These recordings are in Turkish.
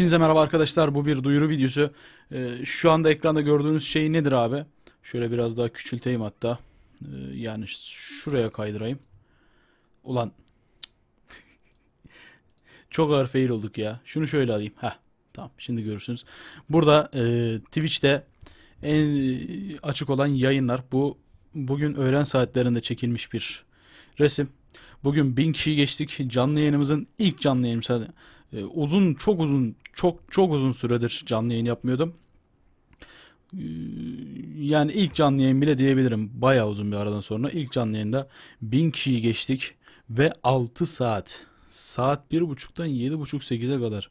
Hepinize merhaba arkadaşlar. Bu bir duyuru videosu. Ee, şu anda ekranda gördüğünüz şey nedir abi? Şöyle biraz daha küçülteyim hatta. Ee, yani şuraya kaydırayım. Ulan. Çok ağır fail olduk ya. Şunu şöyle alayım. Heh. Tamam şimdi görürsünüz. Burada e, Twitch'te en e, açık olan yayınlar. Bu bugün öğlen saatlerinde çekilmiş bir resim. Bugün 1000 kişiyi geçtik. Canlı yayınımızın ilk canlı yayını. E, uzun çok uzun çok çok uzun süredir canlı yayın yapmıyordum. E, yani ilk canlı yayın bile diyebilirim. Bayağı uzun bir aradan sonra ilk canlı yayında 1000 kişiyi geçtik ve 6 saat. Saat 1.30'dan 7.30-8'e kadar.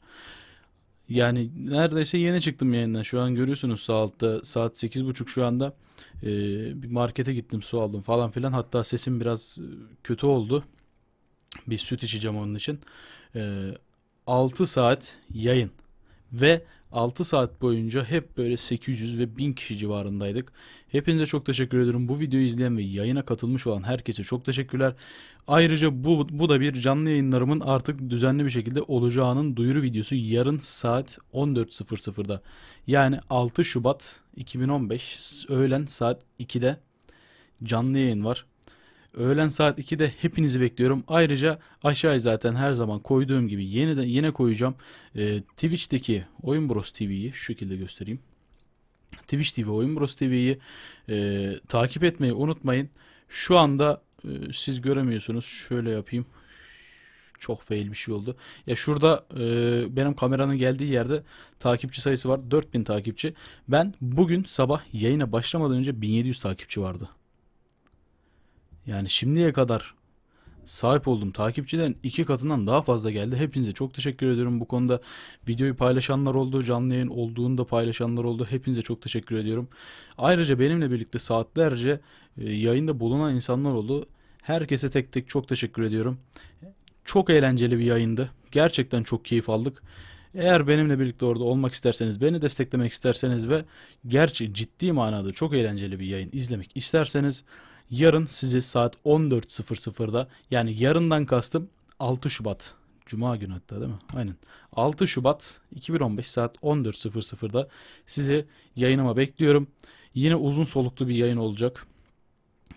Yani neredeyse yeni çıktım yayından. Şu an görüyorsunuz saatte saat 8.30 şu anda. Ee, bir markete gittim su aldım falan filan. Hatta sesim biraz e, kötü oldu. Bir süt içeceğim onun için. Ee, 6 saat yayın ve 6 saat boyunca hep böyle 800 ve 1000 kişi civarındaydık. Hepinize çok teşekkür ederim. Bu videoyu izleyen ve yayına katılmış olan herkese çok teşekkürler. Ayrıca bu, bu da bir canlı yayınlarımın artık düzenli bir şekilde olacağının duyuru videosu yarın saat 14.00'da. Yani 6 Şubat 2015 öğlen saat 2'de canlı yayın var. Öğlen saat 2'de hepinizi bekliyorum. Ayrıca aşağıya zaten her zaman koyduğum gibi yeni de yine koyacağım. Ee, Twitch'teki Oyun Bros TV'yi şu şekilde göstereyim. Twitch TV Oyun Bros TV'yi e, takip etmeyi unutmayın. Şu anda e, siz göremiyorsunuz. Şöyle yapayım. Çok fail bir şey oldu. Ya şurada e, benim kameranın geldiği yerde takipçi sayısı var. 4000 takipçi. Ben bugün sabah yayına başlamadan önce 1700 takipçi vardı. Yani şimdiye kadar sahip olduğum takipçilerin iki katından daha fazla geldi. Hepinize çok teşekkür ediyorum bu konuda. Videoyu paylaşanlar oldu, canlı yayın olduğunda paylaşanlar oldu. Hepinize çok teşekkür ediyorum. Ayrıca benimle birlikte saatlerce e, yayında bulunan insanlar oldu. Herkese tek tek çok teşekkür ediyorum. Çok eğlenceli bir yayındı. Gerçekten çok keyif aldık. Eğer benimle birlikte orada olmak isterseniz, beni desteklemek isterseniz ve gerçi ciddi manada çok eğlenceli bir yayın izlemek isterseniz Yarın sizi saat 14.00'da yani yarından kastım 6 Şubat. Cuma günü hatta değil mi? Aynen. 6 Şubat 2015 saat 14.00'da sizi yayınıma bekliyorum. Yine uzun soluklu bir yayın olacak.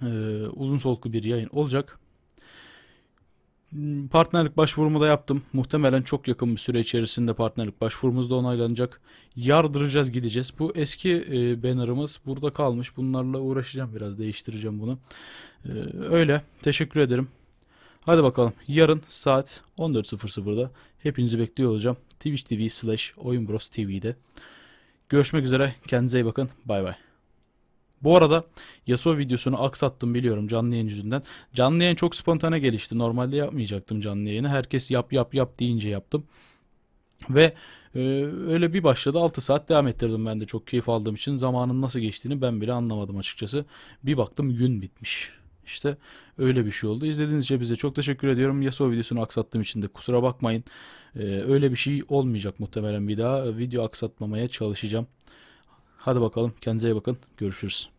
Ee, uzun soluklu bir yayın olacak. Hmm, partnerlik başvurumu da yaptım. Muhtemelen çok yakın bir süre içerisinde partnerlik başvurumuz da onaylanacak. Yardıracağız gideceğiz. Bu eski e, bannerımız burada kalmış. Bunlarla uğraşacağım biraz değiştireceğim bunu. E, öyle. Teşekkür ederim. Hadi bakalım. Yarın saat 14.00'da hepinizi bekliyor olacağım. Twitch TV slash Oyun Bros TV'de. Görüşmek üzere. Kendinize iyi bakın. Bay bay. Bu arada Yasuo videosunu aksattım biliyorum canlı yayın yüzünden. Canlı yayın çok spontane gelişti. Normalde yapmayacaktım canlı yayını. Herkes yap yap yap deyince yaptım. Ve e, öyle bir başladı 6 saat devam ettirdim ben de çok keyif aldığım için. Zamanın nasıl geçtiğini ben bile anlamadım açıkçası. Bir baktım gün bitmiş. İşte öyle bir şey oldu. İzlediğiniz için bize çok teşekkür ediyorum. Yasuo videosunu aksattığım için de kusura bakmayın. Ee, öyle bir şey olmayacak muhtemelen bir daha. Video aksatmamaya çalışacağım. Hadi bakalım kendinize iyi bakın. Görüşürüz.